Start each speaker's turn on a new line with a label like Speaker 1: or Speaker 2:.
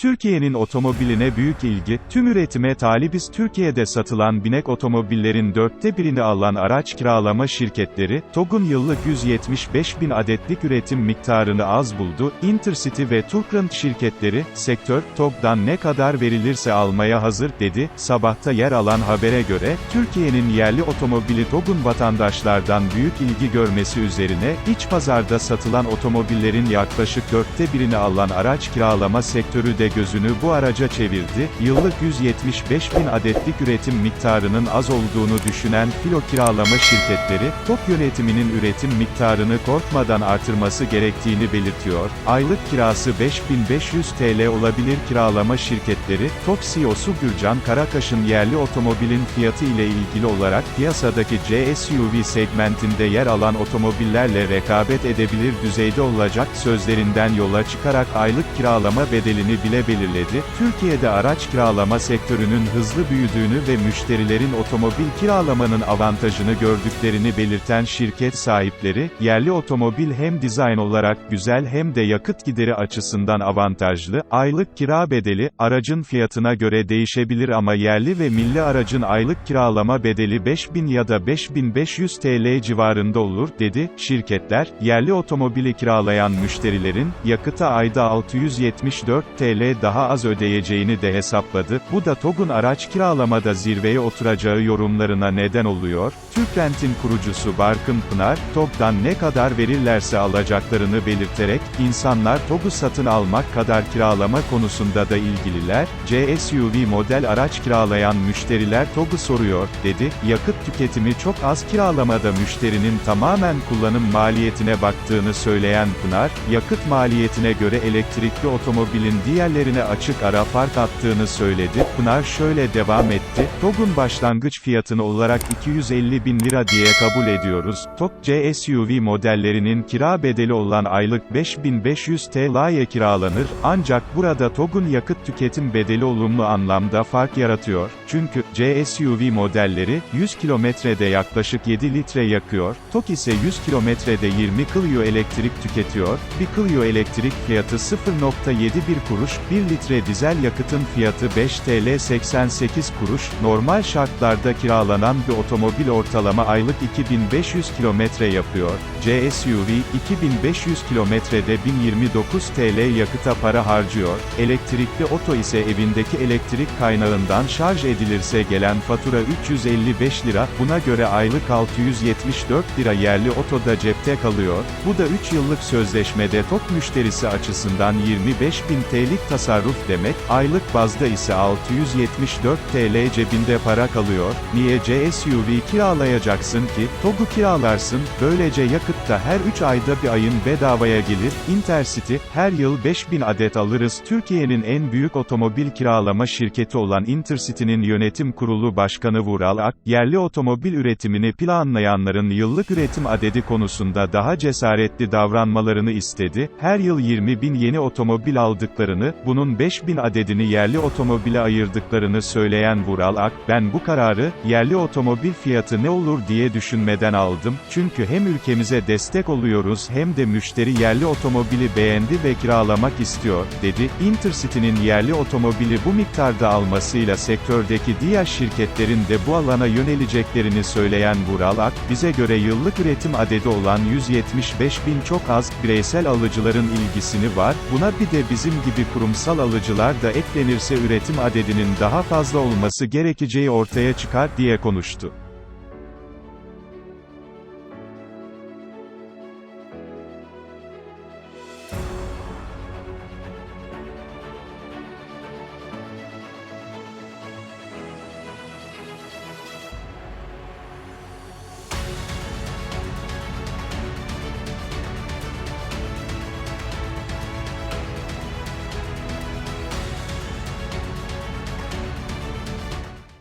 Speaker 1: Türkiye'nin otomobiline büyük ilgi, tüm üretime talibiz. Türkiye'de satılan binek otomobillerin dörtte birini alan araç kiralama şirketleri, TOG'un yıllık 175 bin adetlik üretim miktarını az buldu, Intercity ve Turkrant şirketleri, sektör, TOG'dan ne kadar verilirse almaya hazır, dedi, sabahta yer alan habere göre, Türkiye'nin yerli otomobili TOG'un vatandaşlardan büyük ilgi görmesi üzerine, iç pazarda satılan otomobillerin yaklaşık dörtte birini alan araç kiralama sektörü de gözünü bu araca çevirdi, yıllık 175 bin adetlik üretim miktarının az olduğunu düşünen filo kiralama şirketleri, TOG yönetiminin üretim miktarını korkmadan artırması gerektiğini belirtiyor, aylık kirası 5500 TL olabilir. Kiralama şirketleri, TOG CEO'su Gürcan Karakaş'ın yerli otomobilin fiyatı ile ilgili olarak piyasadaki C-SUV segmentinde yer alan otomobillerle rekabet edebilir düzeyde olacak sözlerinden yola çıkarak aylık kiralama bedelini bile belirledi. Türkiye'de araç kiralama sektörünün hızlı büyüdüğünü ve müşterilerin otomobil kiralamanın avantajını gördüklerini belirten şirket sahipleri, yerli otomobil hem dizayn olarak güzel hem de yakıt gideri açısından avantajlı, aylık kira bedeli, aracın fiyatına göre değişebilir ama yerli ve milli aracın aylık kiralama bedeli 5000 ya da 5500 TL civarında olur, dedi. Şirketler, yerli otomobili kiralayan müşterilerin, yakıta ayda 674 TL daha az ödeyeceğini de hesapladı. Bu da TOG'un araç kiralamada zirveye oturacağı yorumlarına neden oluyor. Türkrent'in kurucusu Barkın Pınar, TOG'dan ne kadar verirlerse alacaklarını belirterek, insanlar TOG'u satın almak kadar kiralama konusunda da ilgililer, C-SUV model araç kiralayan müşteriler TOG'u soruyor, dedi. Yakıt tüketimi çok az kiralamada müşterinin tamamen kullanım maliyetine baktığını söyleyen Pınar, yakıt maliyetine göre elektrikli otomobilin diğerlerine açık ara fark attığını söyledi. Pınar şöyle devam etti, TOG'un başlangıç fiyatını olarak 250 bin lira diye kabul ediyoruz. TOG C-SUV modellerinin kira bedeli olan aylık 5500 TL'ye kiralanır, ancak burada TOG'un yakıt tüketim bedeli olumlu anlamda fark yaratıyor. Çünkü, C-SUV modelleri, 100 kilometrede yaklaşık 7 litre yakıyor, TOG ise 100 kilometrede 20 Clio elektrik tüketiyor, bir Clio elektrik fiyatı 0.71 kuruş, 1 litre dizel yakıtın fiyatı 5 TL 88 kuruş, normal şartlarda kiralanan bir otomobil ortalama aylık 2500 kilometre yapıyor, C-SUV, 2500 kilometrede 1029 TL yakıta para harcıyor, elektrikli oto ise evindeki elektrik kaynağından şarj edilirse gelen fatura 355 lira, buna göre aylık 674 lira yerli otoda cepte kalıyor, bu da 3 yıllık sözleşmede TOK müşterisi açısından 25 bin TL'lik tasarruf demek, aylık bazda ise 674 TL cebinde para kalıyor, niye C-SUV kiralayacaksın ki, TOG'u kiralarsın, böylece yakıtta her 3 ayda bir ayın bedavaya gelir, Intercity, her yıl 5000 adet alırız. Türkiye'nin en büyük otomobil kiralama şirketi olan Intercity'nin yönetim kurulu başkanı Vural Ak, yerli otomobil üretimini planlayanların yıllık üretim adedi konusunda daha cesaretli davranmalarını istedi, her yıl 20 bin yeni otomobil aldıklarını, bunun 5 bin adedini yerli otomobile ayırdıklarını söyleyen Vural Ak, ben bu kararı, yerli otomobil fiyatı ne olur diye düşünmeden aldım, çünkü hem ülkemize destek oluyoruz hem de müşteri yerli otomobili beğendi ve kiralamak istiyor, dedi. Intercity'nin yerli otomobili bu miktarda almasıyla sektördeki diğer şirketlerin de bu alana yöneleceklerini söyleyen Vural Ak, bize göre yıllık üretim adedi olan 175 bin çok az, bireysel alıcıların ilgisini var, buna bir de bizim gibi kurumsal alıcılar da eklenirse üretim adedinin daha fazla olması gerekeceği ortaya çıkar, diye konuştu.